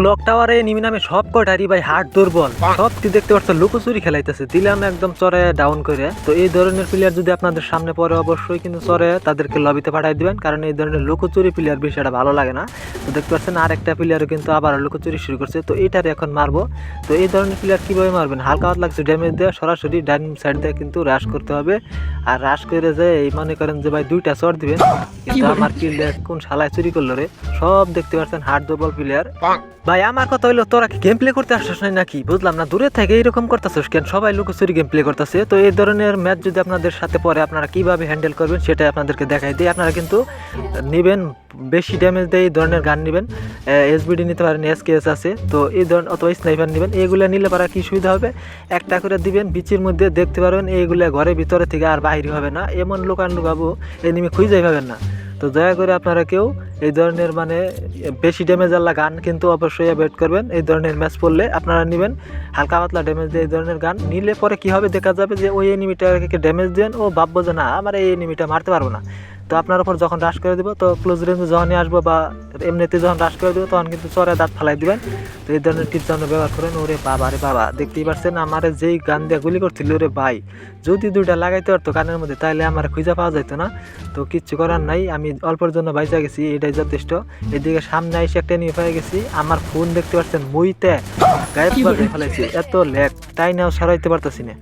Clock টাওয়ারে নিমি নামে সব কটারই ভাই হার্ট দুর্বল। সব কি দেখতে পাচ্ছ লুকোচুরি খেলাইতেছে। দিলাম একদম চরে ডাউন করে। তো এই ধরনের প্লেয়ার যদি আপনাদের সামনে পড়ে অবশ্যই কিন্তু চরে তাদেরকে লবিতে পাঠাই দিবেন। কারণ এই ধরনের লুকোচুরি প্লেয়ার বিষয়টা ভালো লাগে না। তো দেখতে পাচ্ছেন আর একটা প্লেয়ারও কিন্তু আবার লুকোচুরি শুরু করছে। তো এইটারে এখন মারবো। তো এই ধরনের প্লেয়ার কীভাবে মারবেন? হালকা হাত লাগছে ড্যামেজ দিয়ে সরাসরি ডাইনিং সাইড দিয়ে কিন্তু রাশ করতে হবে। আর রাশ করে যে এই মনে করেন যে ভাই দুইটা চর দিবেন। কিন্তু আমার কিল কোন শালায় চুরি করল রে? সব দেখতে পাচ্ছেন হার্ট দুর্বল প্লেয়ার ভাই, আমার কথা হইল, তোরা কি গেম প্লে করতে আসছিস না নাকি? বুঝলাম না, দূরে থেকে এরকম করতেছিস কেন? সবাই লুকোচুরি গেম প্লে করতেছে। তো এই ধরনের ম্যাচ যদি আপনাদের সাথে পরে আপনারা কীভাবে হ্যান্ডেল করবেন সেটা আপনাদেরকে দেখাই দিই। আপনারা কিন্তু নেবেন, বেশি ড্যামেজ দেয় এই ধরনের গান নেবেন। এসবিডি নিতে পারেন এসকেএস আছে। তো এই ধরনের অথবা স্নাইপার নেবেন। এইগুলো নিলে পারা কি সুবিধা হবে? একটা করে দিবেন, বিচির মধ্যে দেখতে পারবেন এইগুলো ঘরের ভিতরে থেকে আর বাইরে হবে না। এমন লোকান লুকাবো এনিমি খুঁজেই পাবেন না। তো দয়া করে আপনারা কেউ এই ধরনের মানে বেশি ড্যামেজ আল্লাহ গান কিন্তু অবশ্যই অ্যাভয়েড করবেন। এই ধরনের ম্যাচ পড়লে আপনারা নেবেন। হালকা পাতলা ড্যামেজ দিয়ে এই ধরনের গান নিলে পরে কি হবে দেখা যাবে যে ওই এনিমিটাকে ড্যামেজ দেন, ও ভাববো যে না, আমার এই এনিমিটা মারতে পারব না। তো আপনার উপর যখন রাশ করে দেবো, তো ক্লোজ রেঞ্জে যখনই আসব বা এমনিতে যখন রাশ করে দেবো, তখন কিন্তু চরে দাঁত ফালাই দিবেন। তো এই ধরনের টিপস আপনি ব্যবহার করেন। ওরে বাবা রে বাবা, দেখতেই পারছেন আমার যেই গান দিয়ে গুলি করছিল, ওরে ভাই, যদি দুইটা লাগাইতে পারতো গানের মধ্যে তাহলে আমার খুঁজে পাওয়া যেত না। তো কিচ্ছু করার নাই, আমি অল্পের জন্য বাইচা গেছি এটাই যথেষ্ট এদিকে সামনে এসে একটা নিয়ে পেয়ে গেছি। আমার ফোন দেখতে পাচ্ছেন মুইতে। গায়েব করে ফেলেছি এত লেগ তাই নাও সারাইতে পারতেছি না।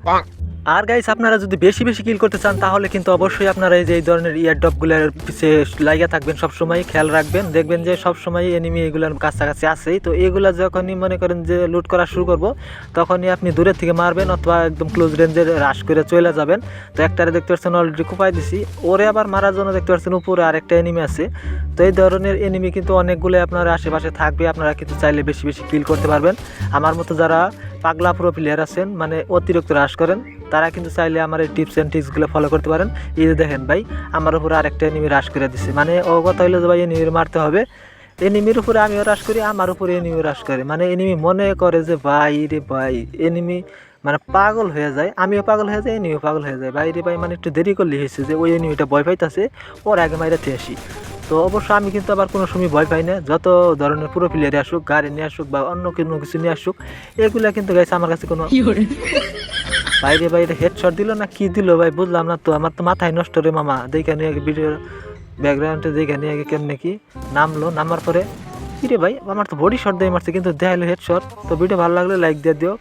আর গাইস আপনারা যদি বেশি বেশি কিল করতে চান, তাহলে কিন্তু অবশ্যই আপনারা এই যে, এই ধরনের ইয়ার ডপগুলোর পিছিয়ে লাগিয়ে থাকবেন সবসময়, খেয়াল রাখবেন। দেখবেন যে সবসময় এনিমি এগুলোর কাছাকাছি আছেই। তো এগুলো যখনই মনে করেন যে লুট করা শুরু করব, তখনই আপনি দূরের থেকে মারবেন অথবা একদম ক্লোজ রেঞ্জে রাশ করে চলে যাবেন। তো একটারে দেখতে পাচ্ছেন অলরেডি কুপাই দিছি। ওরে আবার মারার জন্য দেখতে পাচ্ছেন, উপরে আরেকটা এনিমি আছে। তো এই ধরনের এনিমি কিন্তু অনেকগুলো আপনার আশেপাশে থাকবে। আপনারা কিন্তু চাইলে বেশি বেশি কিল করতে পারবেন। আমার মতো যারা পাগলা প্রো প্লেয়ার আছেন মানে অতিরিক্ত হ্রাস করেন, তারা কিন্তু চাইলে আমার এই টিপস অ্যান্ড ট্রিক্সগুলো ফলো করতে পারেন। এই দেখেন ভাই, আমার উপরে আরেকটা এনিমি হ্রাস করে দিছে। মানে ও কথা হইল যে ভাই এনিমির মারতে হবে। এনিমির উপরে আমিও হ্রাস করি, আমার উপরে এনিমিও হ্রাস করে। মানে এনিমি মনে করে যে, ভাই রে ভাই এনিমি মানে পাগল হয়ে যায়। আমিও পাগল হয়ে যাই এনিমিও পাগল হয়ে যায়। ভাই রে ভাই মানে একটু দেরি করলে হয়েছে যে, ওই এনিমিটা ভয় পাইতেছে, ওর আগে মাইরাতে আসি। তো অবশ্য আমি কিন্তু আবার কোনো সময় ভয় পাই না। যত ধরনের পুরো প্লেয়ারে আসুক গাড়ি নিয়ে আসুক বা অন্য কোনো কিছু নিয়ে আসুক এগুলা কিন্তু গাইছে আমার কাছে কোনো বাইরে বাইরে হেডশট দিল না কি দিল ভাই? বুঝলাম না তো আমার তো মাথায় নষ্ট রে মামা। দেখে নিয়ে আগে ভিডিওর ব্যাকগ্রাউন্ডে দেখে নিয়ে আগে কেমনে কি নামলো নামার পরে কি রে ভাই? আমার তো বডি শট দিয়ে মারছে কিন্তু দেখাইলো হেডশট তো ভিডিও ভালো লাগলে লাইক দিয়ে দিও।